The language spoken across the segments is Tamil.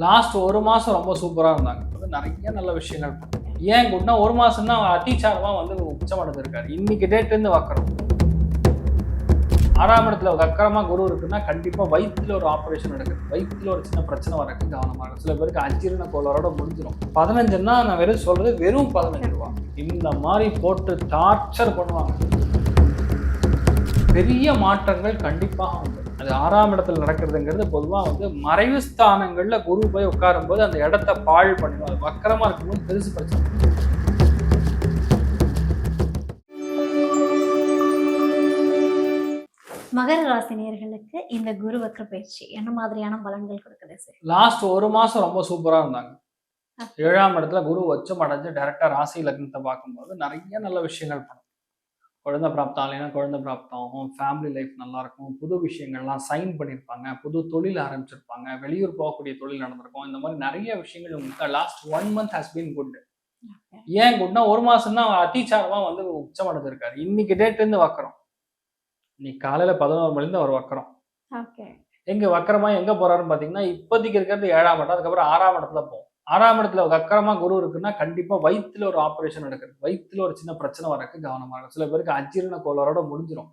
லாஸ்ட் ஒரு மாதம் ரொம்ப சூப்பராக இருந்தாங்க. வந்து நிறைய நல்ல விஷயங்கள். ஏன் கூட்டினா ஒரு மாதம்னா தான் அதிச்சாரமா வந்து உச்சமடைஞ்சிருக்காரு இன்னைக்கு டேட்லேருந்து வைக்கிறோம். ஆறாம் இடத்துல அக்கரமாக குரு இருக்குன்னா கண்டிப்பாக வயிற்றுல ஒரு ஆப்ரேஷன் நடக்குது. வயிற்றுல ஒரு சின்ன பிரச்சனை வரக்கு கவனமாக இருக்கும் சில பேருக்கு அஜீரண கோளாரோட முடிஞ்சிடும் பதினஞ்சுன்னா நான் வெறும் சொல்கிறது வெறும் பதினஞ்சு ரூபா. இந்த மாதிரி போட்டு டார்ச்சர் பண்ணுவாங்க. பெரிய மாற்றங்கள் கண்டிப்பாக உண்டு அது ஆறாம் இடத்துல நடக்கிறதுங்கிறது பொதுவாக வந்து மறைவு ஸ்தானங்கள்ல குரு போய் உட்காரும்போது அந்த இடத்த பாழ் பண்ணிடும் அது வக்கரமா இருக்கும்போது பெருசு பிரச்சனை. மகர ராசி நேயர்களுக்கு இந்த குரு வக்ர பயிற்சி என்ன மாதிரியான பலன்கள் கொடுக்குது சார் லாஸ்ட் ஒரு மாசம் ரொம்ப சூப்பரா இருந்தாங்க. ஏழாம் இடத்துல குரு உச்சம் அடைஞ்சு டைரக்டா ராசி லக்னத்தை பார்க்கும்போது நிறைய நல்ல விஷயங்கள் பண்ணும். குழந்தை பிராப்தம் இல்லைன்னா குழந்தை பிராப்தம் ஆகும் ஃபேமிலி லைஃப் நல்லா இருக்கும் புது விஷயங்கள்லாம் சைன் பண்ணியிருப்பாங்க புது தொழில் ஆரம்பிச்சிருப்பாங்க வெளியூர் போகக்கூடிய தொழில் நடந்திருக்கும் இந்த மாதிரி நிறைய விஷயங்கள் உங்களுக்கு last one month has been good ஏன் குட்னா ஒரு மாசம் தான் அதிச்சாரமா வந்து உச்சம் அடைஞ்சிருக்காரு. இன்னைக்கு டேட் இருந்து வக்கரம் இன்னைக்கு காலையில பதினோரு மணிலேருந்து அவர் வக்கரம் ஓகே எங்க வக்கரமா எங்க போறாருன்னு பாத்தீங்கன்னா இப்போதைக்கு இருக்கிறது ஏழாம் இடம் அதுக்கப்புறம் ஆறாம் இடத்துல போகும் ஆறாம் இடத்துல வக்கரமா குரு இருக்குன்னா கண்டிப்பா வயிற்றுல ஒரு ஆபரேஷன் நடக்குது. வயிற்றுல ஒரு சின்ன பிரச்சனை வரக்கு கவனமா இருக்கும் சில பேருக்கு அஜீரண கோளாறோட முடிஞ்சிடும்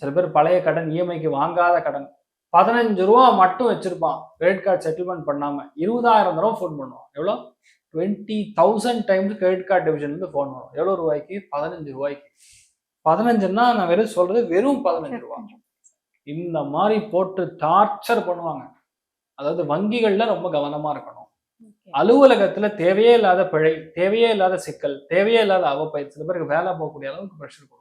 சில பேர் பழைய கடன் இஎம்ஐக்கு வாங்காத கடன். பதினஞ்சு ரூபா மட்டும் வச்சிருப்பான். கிரெடிட் கார்டு செட்டில்மெண்ட் பண்ணாம இருபதாயிரம் தடவை ஃபோன் பண்ணுவான். எவ்வளோ? Twenty thousand times credit card டிவிஷன்லேருந்து phone வரும். எவ்வளோ ரூபாய்க்கு? பதினஞ்சு ரூபாய்க்கு. பதினஞ்சுன்னா நான் வெறும் சொல்றது வெறும் பதினஞ்சு ரூபா. இந்த மாதிரி போட்டு டார்ச்சர் பண்ணுவாங்க. அதாவது வங்கிகள்ல ரொம்ப கவனமா இருக்கணும். அலுவலகத்துல தேவையே இல்லாத பிழை தேவையே இல்லாத சிக்கல் தேவையே இல்லாத அவப்பயிர் சில பேருக்கு வேலை போகக்கூடிய அளவுக்கு ப்ரெஷர் கொடுக்கும்.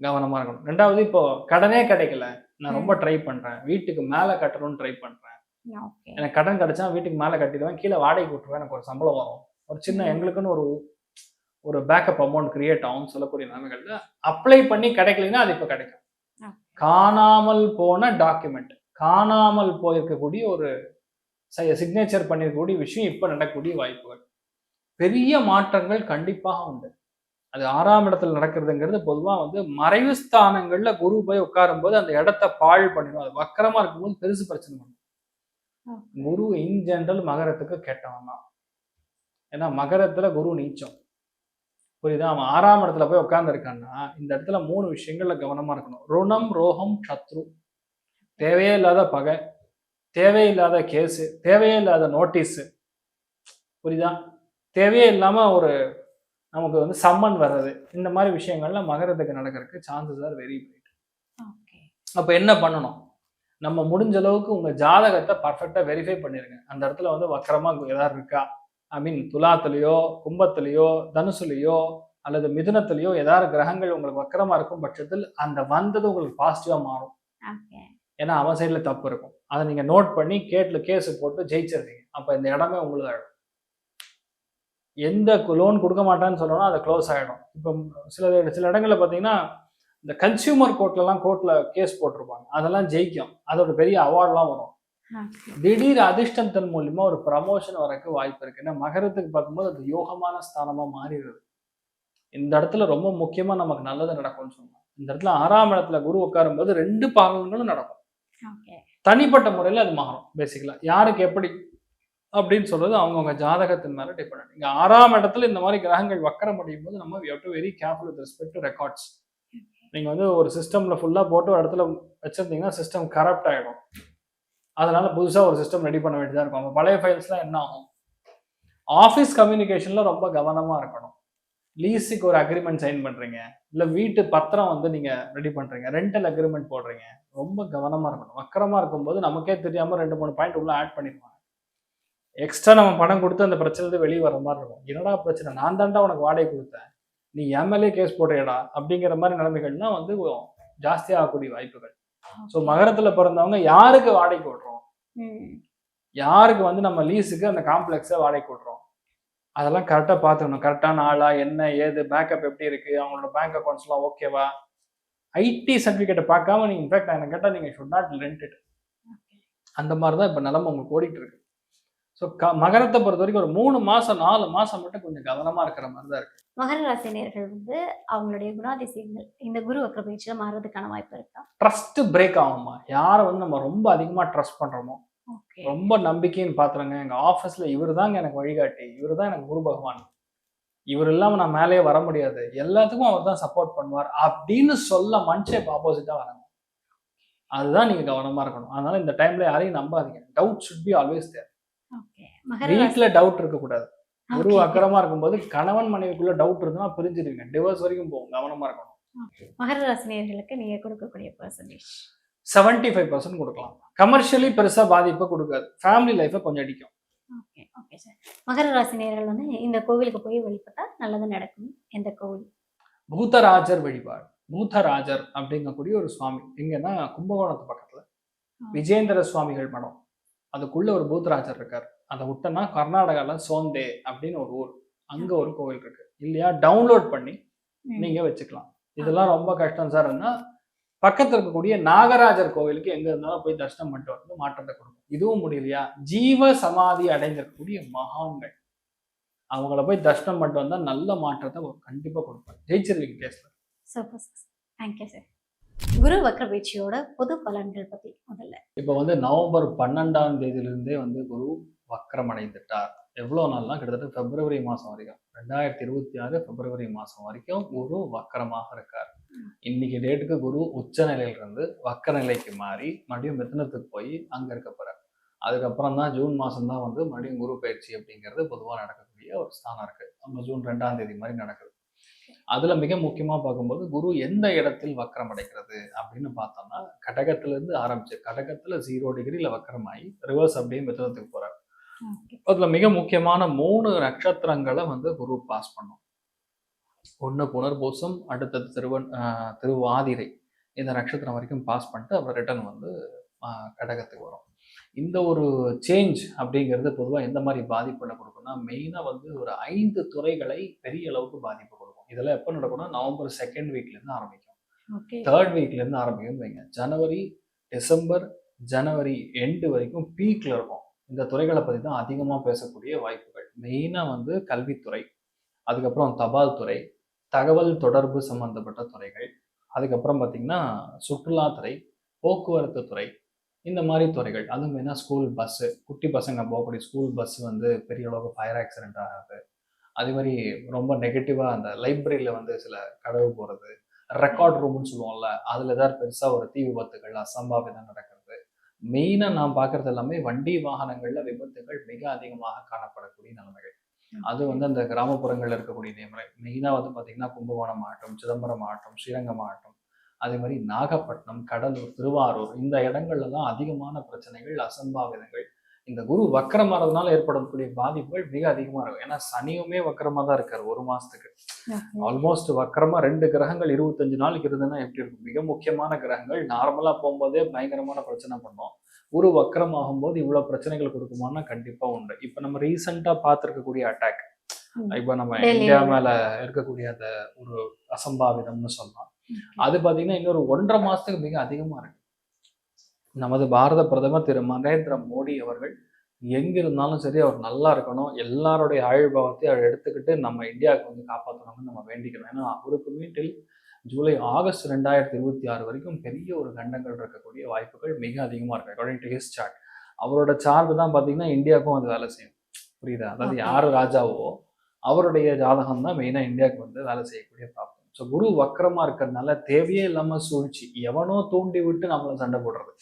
கவனமா இருக்கணும். ரெண்டாவது இப்போ கடனே கிடைக்கல. நான் ரொம்ப ட்ரை பண்றேன். வீட்டுக்கு மேல கட்டணும்னு ட்ரை பண்றேன். ஓகே. எனக்கு கடன் கிடைச்சா வீட்டுக்கு மேல கட்டிடுவேன். கீழே வாடகை விட்டுருவேன். எனக்கு ஒரு சம்பளம் வரும். ஒரு சின்ன எங்களுக்குன்னு ஒரு ஒரு பேக்கப் அமௌண்ட் கிரியேட் ஆகும் சொல்லக்கூடிய நிலைமைகள்ல அப்ளை பண்ணி கிடைக்கலைன்னா அது இப்போ கிடைக்கும். காணாமல் போன டாக்குமெண்ட் காணாமல் போயிருக்கக்கூடிய ஒரு சிக்னேச்சர் பண்ணியிருக்கக்கூடிய விஷயம் இப்போ நடக்கக்கூடிய வாய்ப்புகள். பெரிய மாற்றங்கள் கண்டிப்பாக உண்டு. அது ஆறாம் இடத்துல நடக்கிறதுங்கிறது பொதுவாக வந்து மறைவு ஸ்தானங்கள்ல குரு போய் உட்காரும்போது அந்த இடத்த பாழ் பண்ணிடும் அது வக்கரமா இருக்கும்போது பெருசு பிரச்சனை பண்ணும். குரு இன் ஜெனரல் மகரத்துக்கு கெட்டவன் தான். ஏன்னா மகரத்துல குரு நீச்சம். புரியுதா? அவன் ஆறாம் இடத்துல போய் உட்காந்துருக்கான்னா இந்த இடத்துல மூணு விஷயங்கள்ல கவனமா இருக்கணும். ருணம் ரோகம் சத்ரு. தேவையே இல்லாத பகை. தேவையில்லாத கேஸு தேவையே இல்லாத நோட்டீஸு. புரியுதா? தேவையே இல்லாம ஒரு நமக்கு வந்து சம்மன் வர்றது. இந்த மாதிரி விஷயங்கள்ல மகரத்துக்கு நடக்கிறதுக்கு சான்சஸ் ஆர் வெரி ஓகே. அப்போ என்ன பண்ணணும்? நம்ம முடிஞ்ச அளவுக்கு உங்க ஜாதகத்தை பர்ஃபெக்டா வெரிஃபை பண்ணிருங்க. அந்த இடத்துல வந்து வக்கரமா ஏதாவது இருக்கா? ஐ மீன் துலாத்துலயோ கும்பத்துலயோ தனுசுலையோ அல்லது மிதுனத்திலேயோ ஏதாவது கிரகங்கள் உங்களுக்கு வக்கரமா இருக்கும் பட்சத்தில் அந்த வந்தது உங்களுக்கு பாசிட்டிவா மாறும். ஏன்னா அவன் சைடுல தப்பு இருக்கும். அதை நீங்க நோட் பண்ணி கேட்ல கேஸ் போட்டு ஜெயிச்சிருவீங்க அப்ப இந்த இடமே உங்களுக்கு ஆயிடும். எந்த லோன் கொடுக்க மாட்டான்னு சொல்லணும் அதை க்ளோஸ் ஆகிடும் இப்போ சில சில இடங்கள்ல பார்த்தீங்கன்னா இந்த கன்சியூமர் கோர்ட்லலாம் கோர்ட்ல கேஸ் போட்டிருப்பாங்க. அதெல்லாம் ஜெயிக்கும். அதோட பெரிய அவார்ட்லாம் வரும். திடீர் அதிர்ஷ்டத்தின் மூலியமா ஒரு ப்ரமோஷன் வரக்கு வாய்ப்பு இருக்கு. ஏன்னா மகரத்துக்கு பார்க்கும்போது அது யோகமான ஸ்தானமா மாறிடுது. இந்த இடத்துல ரொம்ப முக்கியமா நமக்கு நல்லது நடக்கும்னு சொன்னோம் இந்த இடத்துல ஆறாம் இடத்துல குரு உட்காரும்போது ரெண்டு பாகங்களும் நடக்கும். தனிப்பட்ட முறையில் அது மாறும் பேசிக்கலாக யாருக்கு எப்படி அப்படின்னு சொல்றது அவங்கவுங்க ஜாதகத்தின் மேலே டிபெண்ட் இங்கே ஆறாம் இடத்துல இந்த மாதிரி கிரகங்கள் வக்கரம் அடையும் போது நம்ம we do very careful with respect to records நீங்கள் வந்து ஒரு சிஸ்டமில் ஃபுல்லாக போட்டு ஒரு இடத்துல வச்சிருந்தீங்கன்னா சிஸ்டம் கரப்ட் ஆகிடும் அதனால புதுசாக ஒரு சிஸ்டம் ரெடி பண்ண வேண்டியதாக இருக்கும். அந்த பழைய ஃபைல்ஸ்லாம் என்ன ஆகும்? ஆஃபீஸ் கம்யூனிகேஷனில் ரொம்ப கவனமாக இருக்கணும். லீஸுக்கு ஒரு அக்ரிமெண்ட் சைன் பண்றீங்க. இல்ல வீட்டு பத்திரம் வந்து நீங்க ரெடி பண்றீங்க. ரெண்டல் அக்ரிமெண்ட் போடுறீங்க. ரொம்ப கவனமா இருக்கணும். வக்கரமா இருக்கும்போது நமக்கே தெரியாம ரெண்டு மூணு பாயிண்ட் உள்ள ஆட் பண்ணிருப்பாங்க எக்ஸ்ட்ரா நம்ம பணம் கொடுத்து அந்த பிரச்சனை வெளியே வர மாதிரி இருக்கும். என்னடா பிரச்சனை? நான் தாண்டா உனக்கு வாடகை கொடுத்தேன். நீ எம்எல்ஏ கேஸ் போடுறியடா அப்படிங்கிற மாதிரி நிலைமைகள்னா வந்து ஜாஸ்தி ஆகக்கூடிய வாய்ப்புகள். ஸோ மகரத்துல பிறந்தவங்க யாருக்கு வாடகைக்கு விடுறோம் யாருக்கு வந்து நம்ம லீஸுக்கு அந்த காம்ப்ளெக்ஸை வாடகைக்கு விடுறோம் அதெல்லாம் கரெக்டாக பார்த்துக்கணும் கரெக்டான ஆளா என்ன ஏது பேக்கப் எப்படி இருக்கு அவங்களோட பேங்க் அக்கௌண்ட்ஸ்லாம் ஓகேவா ஐடி சர்டிஃபிகேட்டை பார்க்காம நீங்க இன்ஃபேக்ட் எனக்கு கேட்டால் நீங்கள் ஷுட் நாட் ரெண்ட் இட் அந்த மாதிரி தான் இப்போ நிலமை உங்களுக்கு ஓடிட்டு இருக்கு. ஸோ க மகரத்தை பொறுத்த வரைக்கும் ஒரு மூணு மாசம் நாலு மாசம் மட்டும் கொஞ்சம் கவனமா இருக்கிற மாதிரி தான் இருக்கு. மகர ராசினியர்கள் வந்து அவங்களுடைய குணாதிசயங்கள் இந்த குரு வக்ர பயிற்சியில மாறுறதுக்கான வாய்ப்பு இருக்கா? ட்ரஸ்ட் பிரேக் ஆகுமா யாரை வந்து நம்ம ரொம்ப அதிகமாக ட்ரஸ்ட் பண்றோமோ ஓகே ரொம்ப நம்பிக்கைன்னு பாத்துறேங்க எங்க ஆபீஸ்ல இவர் தாங்க எனக்கு வழிகாட்டி. இவர் தான் எனக்கு குரு பகவான். இவர் இல்லாம நான் மேலேயே வர முடியாது. எல்லாத்துக்கும் அவர் தான் சப்போர்ட் பண்ணுவார் அப்படின்னு சொல்ல மனுஷன் இப்போ ஆப்போசிட்டா வராங்க. அதுதான் நீங்க கவனமா இருக்கணும். அதனால இந்த டைம்ல யாரையும் நம்பாதீங்க. Doubt should be always there வீட்டுல டவுட் இருக்கக்கூடாது. குரு. அக்கரமா இருக்கும்போது கணவன் மனைவிக்குள்ள டவுட் இருந்தா பிரிஞ்சிருவீங்க. டிவோர்ஸ் வரைக்கும் போகும். கவனமா இருக்கணும். மகர ராசி நேயர்களுக்கு நீங்க கொடுக்கக்கூடிய பர்சன்டேஜ் செவன்டி ஃபைவ் பர்சன்ட் கொடுக்கலாம். கமர்ஷியலி பெருசா பாதிப்பை கொடுக்காது. ஃபேமிலி லைஃபை கொஞ்சம் அடிக்கும். ஓகே ஓகே சார் மகர ராசி நேயர்கள் வந்து இந்த கோவிலுக்கு போய் வழிபட்டா நல்லது நடக்கும். எந்த கோவில்? பூதராஜர் வழிபாடு. பூதராஜர் அப்படிங்கக்கூடிய ஒரு சுவாமி. எங்கன்னா கும்பகோணத்து பக்கத்துல. விஜேந்திர சுவாமிகள் மடம். அதுக்குள்ள ஒரு பூதராஜர் இருக்கார். அதை விட்டோம்னா கர்நாடகால சோந்தே அப்படின்னு ஒரு ஊர். அங்க ஒரு கோவில் இருக்கு. இல்லையா? டவுன்லோட் பண்ணி. நீங்க வச்சுக்கலாம். இதெல்லாம் ரொம்ப கஷ்டம் சார் பக்கத்துல இருக்கக்கூடிய நாகராஜர் கோவிலுக்கு எங்க இருந்தாலும் போய் தரிசனம் பண்ணிட்டு வந்து மாற்றத்தை கொடுக்கும் இதுவும் முடியலையா? ஜீவ சமாதி அடைந்திருக்கக்கூடிய மகான்கள். அவங்கள போய் தரிசனம் பண்ணிட்டு வந்தா நல்ல மாற்றத்தை கண்டிப்பா கொடுப்பாங்க. ஜெயிச்சிருவீங்க கேஸ்ல சூப்பர் தேங்க்யூ சார் குரு வக்ர பயிற்சியோட பொது பலன்கள் பத்தி முதல்ல. இப்போ வந்து நவம்பர் பன்னெண்டாம் தேதியிலிருந்தே வந்து குரு வக்ரம் அடைந்துட்டார் எவ்வளோ நாள்னா கிட்டத்தட்ட பிப்ரவரி மாதம் வரைக்கும். ரெண்டாயிரத்தி இருபத்தி ஆறு பிப்ரவரி மாதம் வரைக்கும் குரு வக்கரமாக இருக்கார். இன்னைக்கு டேட்டுக்கு குரு உச்ச நிலையிலிருந்து வக்கர நிலைக்கு மாறி மறுபடியும் மிதனத்துக்கு போய் அங்கே இருக்க போறார். அதுக்கப்புறம் தான் ஜூன் மாதம் தான் வந்து மறுபடியும் குரு பயிற்சி அப்படிங்கிறது பொதுவாக நடக்கக்கூடிய ஒரு ஸ்தானம் இருக்கு. நம்ம ஜூன் ரெண்டாம் தேதி மாதிரி நடக்குது. அதுல மிக முக்கியமா பார்க்கும்போது குரு எந்த இடத்தில் வக்கரம் அடைகிறது அப்படின்னு பார்த்தோம்னா கடகத்துல இருந்து ஆரம்பிச்சு கடகத்துல ஜீரோ டிகிரில வக்கரமாகி ரிவர்ஸ் அப்படியே மிதனத்துக்கு போறார். அதுல மிக முக்கியமான மூணு நட்சத்திரங்களை வந்து குரு பாஸ் பண்ணும். ஒண்ணு புனர்பூசம் அடுத்தது திருவன் திருவாதிரை. இந்த நட்சத்திரம் வரைக்கும் பாஸ் பண்ணிட்டு அப்புறம் ரிட்டர்ன் வந்து கடகத்துக்கு வரும். இந்த ஒரு சேஞ்ச் அப்படிங்கிறது பொதுவாக எந்த மாதிரி பாதிப்புகளை கொடுக்கும்னா மெயினாக வந்து ஒரு ஐந்து துறைகளை பெரிய அளவுக்கு பாதிப்பு கொடுக்கும். இதெல்லாம் எப்போ நடக்கும்னா நவம்பர் செகண்ட் வீக்லேருந்து ஆரம்பிக்கும். தேர்ட் வீக்லேருந்து ஆரம்பிக்கும் வைங்க. ஜனவரி டிசம்பர் ஜனவரி எண்டு வரைக்கும் பீக்ல இருக்கும். இந்த துறைகளை பற்றி தான் அதிகமாக பேசக்கூடிய வாய்ப்புகள். மெயினாக வந்து கல்வித்துறை அதுக்கப்புறம் தபால் துறை தகவல் தொடர்பு சம்பந்தப்பட்ட துறைகள் அதுக்கப்புறம் பார்த்தீங்கன்னா சுற்றுலாத்துறை போக்குவரத்து துறை இந்த மாதிரி துறைகள். அதுவும் மெயினாக ஸ்கூல் பஸ்ஸு குட்டி பசங்க போகக்கூடிய ஸ்கூல் பஸ் வந்து பெரிய அளவுக்கு ஃபயர் ஆக்சிடென்ட் ஆகாது. அதே மாதிரி ரொம்ப நெகட்டிவாக அந்த லைப்ரரியில் வந்து சில கடவு போகிறது ரெக்கார்ட் ரூம்னு சொல்லுவோம்ல அதில் ஏதாவது பெருசாக ஒரு தீ விபத்துகள் அசம்பாவிதம் நடக்கிறது. மெயினாக நான் பார்க்குறது எல்லாமே வண்டி வாகனங்களில் விபத்துகள் மிக அதிகமாக காணப்படக்கூடிய நிலைமைகள். அது வந்து அந்த கிராமப்புறங்களில் இருக்கக்கூடிய நிலைமை மெயினாக வந்து பார்த்தீங்கன்னா கும்பகோணம் மாவட்டம் சிதம்பரம் மாவட்டம் ஸ்ரீரங்கம் மாவட்டம் அதே மாதிரி நாகப்பட்டினம் கடலூர் திருவாரூர் இந்த இடங்கள்ல தான் அதிகமான பிரச்சனைகள் அசம்பாவிதங்கள். இந்த குரு வக்கரமாறதுனால ஏற்படக்கூடிய பாதிப்புகள் மிக அதிகமா இருக்கும். ஏன்னா சனியுமே வக்கரமா தான் இருக்காரு ஒரு மாசத்துக்கு. ஆல்மோஸ்ட் வக்கரமா ரெண்டு கிரகங்கள் இருபத்தஞ்சு நாளைக்கு இருந்ததுன்னா எப்படி இருக்கும்? மிக முக்கியமான கிரகங்கள். நார்மலா போகும்போதே பயங்கரமான பிரச்சனை பண்ணோம். குரு வக்கரம் ஆகும்போது இவ்வளவு பிரச்சனைகள் கொடுக்குமான்னா கண்டிப்பா உண்டு இப்ப நம்ம ரீசெண்டா பார்த்திருக்கக்கூடிய அட்டாக். இப்ப நம்ம. இந்தியா மேல இருக்கக்கூடிய அந்த ஒரு அசம்பாவிதம்னு சொல்லலாம் அது பாத்தீங்கன்னா இன்னொரு ஒன்றரை மாசத்துக்கு மிக அதிகமா இருக்கு நமது பாரத பிரதமர் திரு நரேந்திர மோடி அவர்கள் எங்க இருந்தாலும் சரி அவர் நல்லா இருக்கணும் எல்லாருடைய ஆயுள்பாவத்தையும் அவர் எடுத்துக்கிட்டு நம்ம இந்தியாவுக்கு வந்து காப்பாற்றணும்னு நம்ம வேண்டிக்கணும் ஏன்னா அவருக்குமே டில் ஜூலை ஆகஸ்ட் ரெண்டாயிரத்தி இருபத்தி ஆறு வரைக்கும் பெரிய ஒரு கண்டங்கள் இருக்கக்கூடிய வாய்ப்புகள் மிக அதிகமா இருக்கு அக்கார்டிங் டு ஹிஸ் சார்ட் அவரோட சார்ட் தான் பாத்தீங்கன்னா இந்தியாவுக்கும் அது வேலை செய்யும். புரியுதா? அதாவது. யார் ராஜாவோ அவருடைய ஜாதகம் தான் மெயினா இந்தியாவுக்கு வந்து வேலை செய்யக்கூடிய பிராப்தம் ஸோ குரு வக்கரமா இருக்கிறதுனால தேவையே இல்லாம சூழ்ச்சி. எவனோ தூண்டி விட்டு நம்மள சண்டை போடுறது.